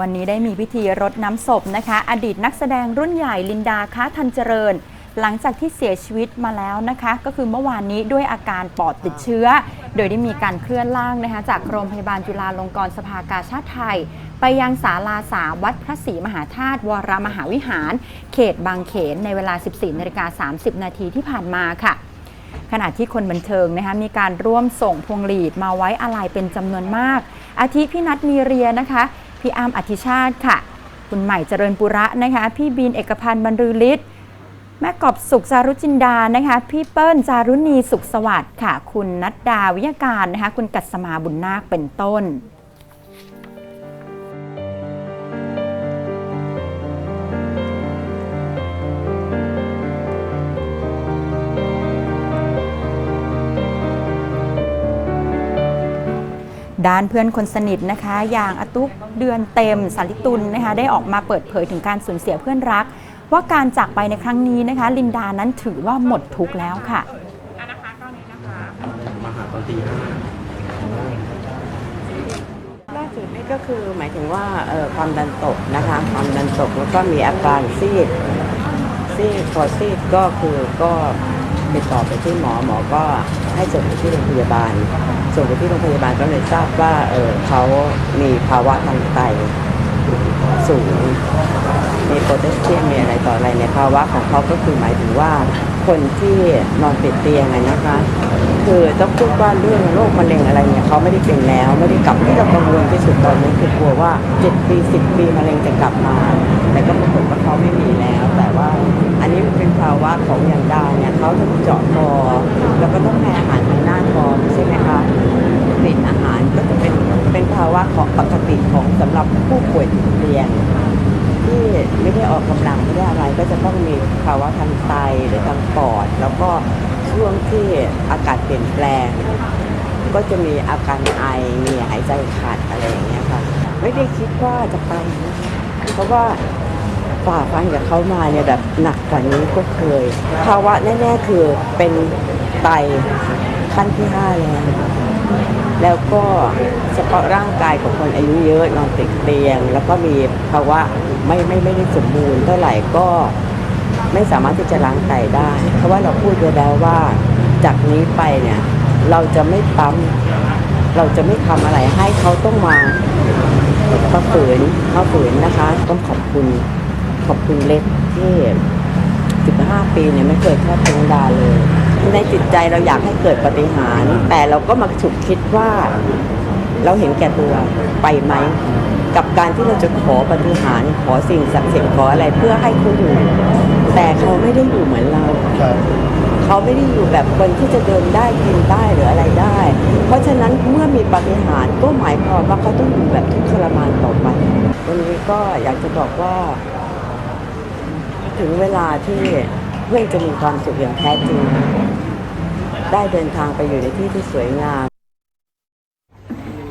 วันนี้ได้มีพิธีรดน้ำศพนะคะ อดีตนักแสดงรุ่นใหญ่ลินดาค้าทันเจริญ หลังจากที่เสียชีวิตมาแล้วนะคะ ก็คือเมื่อวานนี้ด้วยอาการปอดติดเชื้อ โดยได้มีการเคลื่อนล่างนะคะจากโรงพยาบาลจุฬาลงกรณ์สภากาชาติไทย ไปยังศาลาสาวัดพระศรีมหาธาตุวรมหาวิหาร เขตบางเขนในเวลา 14นาฬิกา30 นาทีที่ผ่านมาค่ะขณะที่คนบันเทิงนะคะมีการร่วมส่งพวงหลีดมาไว้อาลัยเป็นจำนวนมาก อาทิพี่นัทมีเรียนะคะ พี่อ้ำอธิชาติค่ะ คุณใหม่เจริญปุระนะคะ พี่บีนเอกพันธ์บรรลือฤทธิ์แม่กอบสุขจารุจินดานะคะ พี่เปิ้ลจารุณีสุขสวัสดิ์ค่ะ คุณนัดดาวิยาการนะคะ คุณกัสมาบุญนาคเป็นต้น ด้านเพื่อนคนสนิทนะคะ อย่างอตุกเดือนเต็มสาริตุลนะคะ ได้ออกมาเปิดเผยถึงการสูญเสียเพื่อนรัก ว่าการจากไปในครั้งนี้นะคะ ลินดานั้นถือว่าหมดทุกข์แล้วค่ะมาหาตอนตีห้าล่าสุดนี่ก็คือหมายถึงว่าออความดันตกนะคะ ความดันตกแล้วก็มีอาการซีดซีดพอซีดก็คือก็ติดต่อไปที่หมอหมอก็ ให้ส่งไปที่โรงพยาบาล ส่งไปที่โรงพยาบาลก็เลยทราบว่าเออเขามีภาวะทางไตสูง มีโพแทสเซียมมีอะไรต่ออะไรในภาวะของเขาก็คือหมายถึงว่าคนที่นอนติดเตียงอะนะคะ คือต้องพูดว่าเรื่องโรคมะเร็งอะไรเนี่ยเขาไม่ได้เป็นแล้ว ไม่ได้กลับที่เรากังวลที่สุดตอนนี้คือกลัวว่า7ปี10ปีมะเร็งจะกลับมา แต่ก็ปรากฏว่าเขาไม่ ป่วยติดเตียงที่ไม่ได้ออกกำลังไม่ได้อะไรก็จะต้องมีภาวะทางไตหรือทางปอด แล้วก็ช่วงที่อากาศเปลี่ยนแปลง ก็จะมีอาการไอมีหายใจขาดอะไรอย่างเงี้ยค่ะ ไม่ได้คิดว่าจะไปนะเพราะว่าฝ่าฟันกับเขามาเนี่ยแบบหนักกว่านี้ก็เคย ภาวะแน่ๆคือเป็นไตขั้นที่ห้าแล้ว แล้วก็เฉพาะร่างกายของคนอายุเยอะนอนติดเตียง แล้วก็มีภาวะไม่ไม่ไม่ได้สมบูรณ์เท่าไหร่ก็ไม่สามารถที่จะล้างไตได้ เพราะว่าเราพูดไว้แล้วว่าจากนี้ไปเนี่ยเราจะไม่ปั๊มเราจะไม่ทำอะไรให้เขาต้องมามาฝืนมาฝืนนะคะ ต้องขอบคุณขอบคุณเล็กที่ 15 ปีเนี่ยไม่เคยทอดทิ้งดาเลย ในจิตใจเราอยากให้เกิดปฏิหารแต่เราก็มาฉุกคิดว่า เราเห็นแก่ตัวไปไหม กับการที่เราจะขอปฏิหารขอสิ่งศักดิ์สิทธิ์ขออะไรเพื่อให้เขาอยู่ แต่เขาไม่ได้อยู่เหมือนเราเขาไม่ได้อยู่แบบคนที่จะเดินได้กินได้หรืออะไรได้ เพราะฉะนั้นเมื่อมีปฏิหารก็หมายความว่าเขาต้องอยู่แบบทุกข์ทรมานต่อไปวันนี้ก็อยากจะบอกว่า ถึงเวลาที่ พื่อนจะมีความสุขอย่างแท้จริง ได้เดินทางไปอยู่ในที่ที่สวยงาม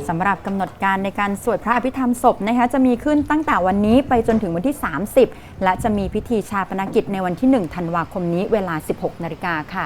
สำหรับกำหนดการในการสวดพระอภิธรรมศพนะคะจะมีขึ้นตั้งแต่วันนี้ไปจนถึงวันที่ 30 และจะมีพิธีชาปนกิจในวันที่ 1 ธันวาคมนี้เวลา 16 นาฬิกาค่ะ